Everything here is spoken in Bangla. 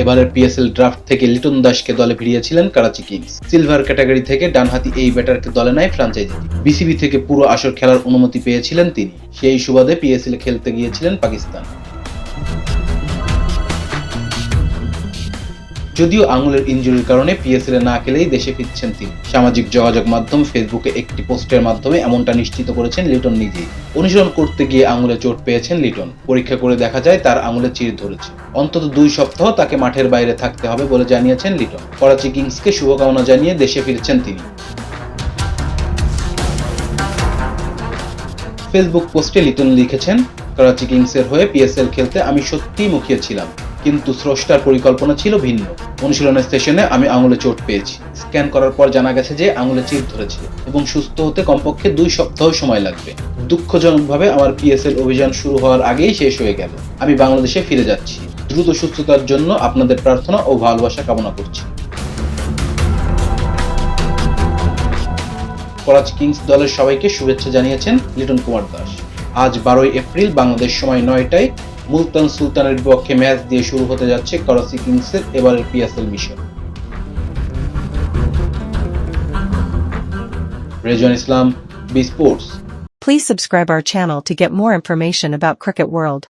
এবারের পিএসএল ড্রাফট থেকে লিটন দাসকে দলে ফিরিয়েছিলেন করাচি কিংস সিলভার ক্যাটাগরি থেকে ডানহাতি এই ব্যাটারকে দলে নেয় ফ্রাঞ্চাইজি বিসিবি থেকে পুরো আসর খেলার অনুমতি পেয়েছিলেন তিনি। সেই সুবাদে পিএসএল খেলতে গিয়েছিলেন পাকিস্তান। যদিও আঙুলের ইনজুরির কারণে পিএসএল না খেলেই দেশে ফিরছেন তিনি। সামাজিক যোগাযোগ মাধ্যম ফেসবুকে একটি পোস্টের মাধ্যমে এমনটা নিশ্চিত করেছেন লিটন নিজেই। অনুশীলন করতে গিয়ে আঙুলে চোট পেয়েছেন লিটন। পরীক্ষা করে দেখা যায় তার আঙুলে চির ধরেছে। অন্তত দুই সপ্তাহ তাকে মাঠের বাইরে থাকতে হবে বলে জানিয়েছেন লিটন। করাচি কিংসকে শুভকামনা জানিয়ে দেশে ফিরছেন তিনি। ফেসবুক পোস্টে লিটন লিখেছেন, করাচি কিংসের হয়ে পিএসএল খেলতে আমি সত্যিই মুখিয়ে ছিলাম। কিন্তু স্রষ্টার পরিকল্পনা ছিল ভিন্ন। অনুশীলনের সেশনে আমি আঙুলে চোট পেয়েছি। স্ক্যান করার পর জানা গেছে যে আঙুলে চির ধরেছে এবং সুস্থ হতে কমপক্ষে দুই সপ্তাহ সময় লাগবে। দুঃখজনকভাবে আমার পিএসএল অভিযান শুরু হওয়ার আগেই শেষ হয়ে গেল। আমি বাংলাদেশে ফিরে যাচ্ছি। দ্রুত সুস্থতার জন্য আপনাদের প্রার্থনা ও ভালোবাসা কামনা করছি। করাচি কিংস দলের সবাইকে শুভেচ্ছা জানিয়েছেন লিটন কুমার দাস। আজ বারোই এপ্রিল, বাংলাদেশ সময় নয়টায় মুলতান সুলতানের বিপক্ষে ম্যাচ দিয়ে শুরু হতে যাচ্ছে করাচি কিংসের এবারের PSL mission Rezon Islam B sports Please subscribe our channel to get more information about Cricket World.